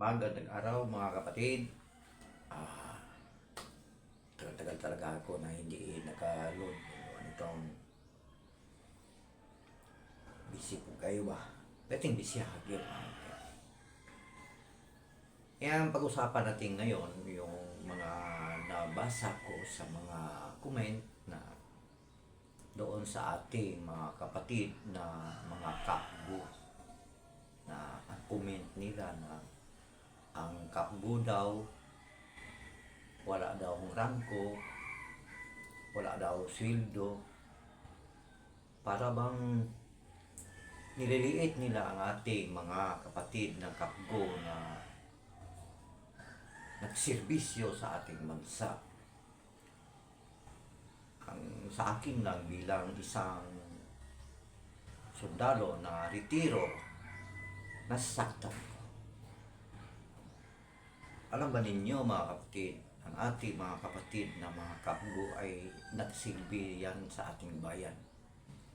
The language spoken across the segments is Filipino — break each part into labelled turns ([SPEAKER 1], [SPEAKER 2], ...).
[SPEAKER 1] Magandang araw mga kapatid. Ah, tagal-tagal talaga ako na hindi naka-load. Ano itong busy po kayo ba? Dating busy hagil. Yan, pag-usapan natin ngayon yung mga nabasa ko sa mga comment na doon sa ating mga kapatid na mga kapgo na ang comment nila na ang kapgo daw wala daw ang rangko wala daw sweldo. Para bang nililiit nila ang ating mga kapatid na kapgo na nagserbisyo sa ating bansa. Ang sa akin lang bilang isang sundalo na retiro nasasaktan ko alam ba ninyo mga kapatid, ang ating mga kapatid na mga kapgo ay nagsilbi yan sa ating bayan.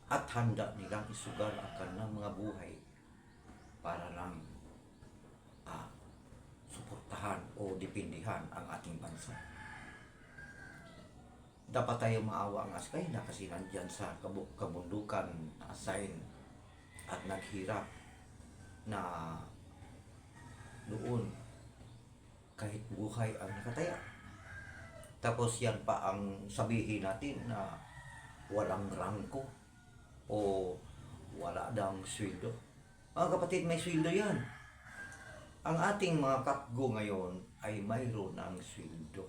[SPEAKER 1] At handa nilang isugal ang kanilang mga buhay para lang ah, suportahan o dipindihan ang ating bansa. Dapat tayo maawa ang askay na kasi nandyan sa kabu- kabundukan na assign at naghirap na doon kahit buhay ang nakataya. Tapos yan pa ang sabihin natin na walang rangko o wala daw sweldo. Mga kapatid, may sweldo yan. Ang ating mga kapgo ngayon ay mayroon ng sweldo.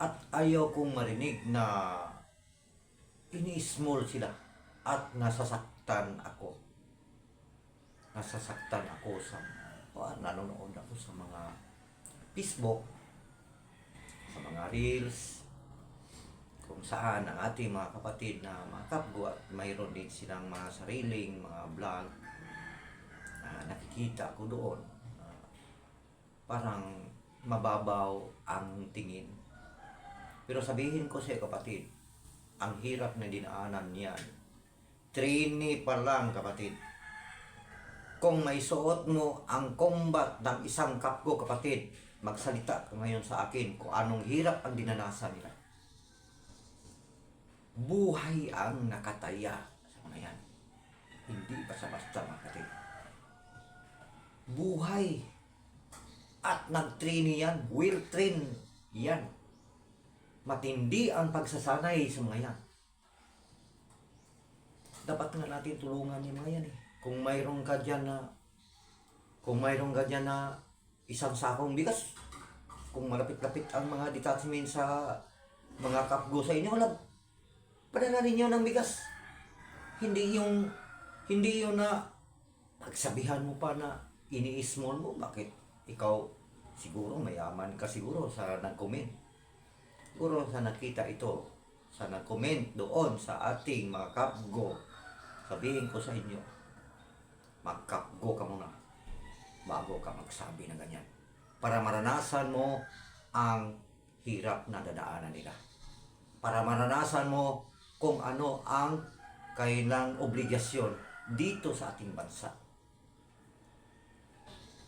[SPEAKER 1] At ayaw kong marinig na ini-small sila at nasasaktan ako. Nasasaktan ako sa o, nanonood ako sa mga Facebook, sa mga Reels, kung saan ang ating mga kapatid na mga at mayroon din silang mga sariling mga vlog na nakikita ko doon. Ah, parang mababaw ang tingin. Pero sabihin ko sa kapatid, ang hirap na dinaanan niyan. Trini pa lang kapatid kung may suot mo ang combat ng isang kapgo kapatid, magsalita ka ngayon sa akin kung anong hirap ang dinanasan nila. Buhay ang nakataya sa mga yan. Hindi basta-basta mga kapatid. Buhay. At nag-train yan, will train yan. Matindi ang pagsasanay sa mga yan. Dapat nga natin tulungan yung mga yan eh kung mayroong ka dyan na kung mayroong ka dyan na isang sakong bigas kung malapit-lapit ang mga detachment sa mga kapgo sa inyo wala padala ninyo ng bigas. Hindi yung hindi yung na pagsabihan mo pa na ini-small mo bakit ikaw siguro mayaman ka siguro sa nag-comment? Siguro sa nakita ito sa nag-comment doon sa ating mga kapgo sabihin ko sa inyo magkapgo ka muna bago ka magsabi ng ganyan. Para maranasan mo ang hirap na dadaanan nila. Para maranasan mo kung ano ang kailang obligasyon dito sa ating bansa.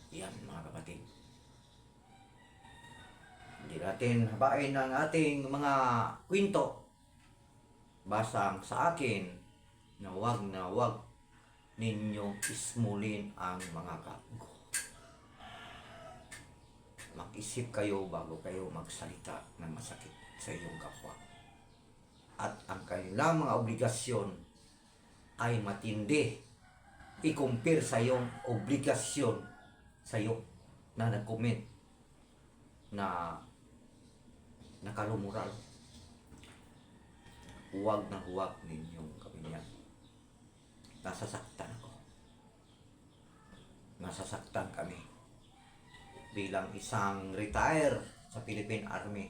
[SPEAKER 1] Yan mga kapatid. Hindi natin habain ang ating mga kwento. Basang sa akin na wag na wag ninyo ismulin ang mga kapgo. Mag-isip kayo bago kayo magsalita ng masakit sa iyong kapwa. At ang kanilang mga obligasyon ay matindi. I-compare sa iyong obligasyon sa iyo na nag-comment na nakalumural. Huwag na huwag ninyong nasasaktan ako. Nasasaktan kami. Bilang isang retire sa Philippine Army,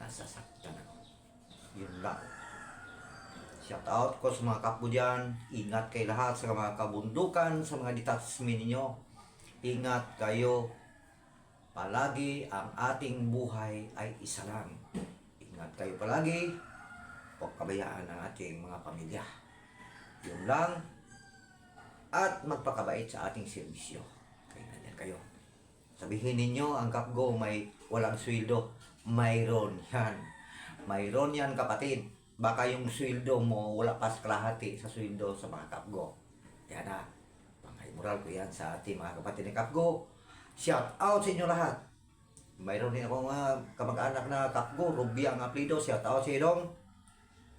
[SPEAKER 1] nasasaktan ako. Yun lang. Shout out ko sa mga kapbo dyan. Ingat kay lahat sa mga kabundukan, sa mga detachment ninyo. Ingat kayo. Palagi ang ating buhay ay isa lang. Ingat kayo palagi. Huwag pabayaan ang ating mga pamilya. Yun lang. At magpakabait sa ating serbisyo. Kaya ganyan. kayo. Sabihin ninyo, ang Kapgo may walang sweldo. Mayroon yan. Mayroon yan kapatid. Baka yung sweldo mo wala pas kalahati sa sweldo sa mga Kapgo. Yan na. Pangay moral ko yan sa ating mga kapatid ni Kapgo. Shout out sa inyo lahat. Mayroon din akong uh, kamag-anak na Kapgo, Ruby ang aplido. Shout out sa ilong.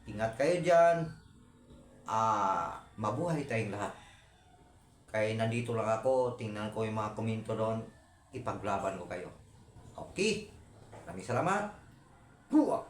[SPEAKER 1] Ingat kayo dyan. Ah, mabuhay tayong lahat. Kaya nandito lang ako, tingnan ko yung mga komento doon, ipaglaban ko kayo. Okay? Maraming salamat. Huwa!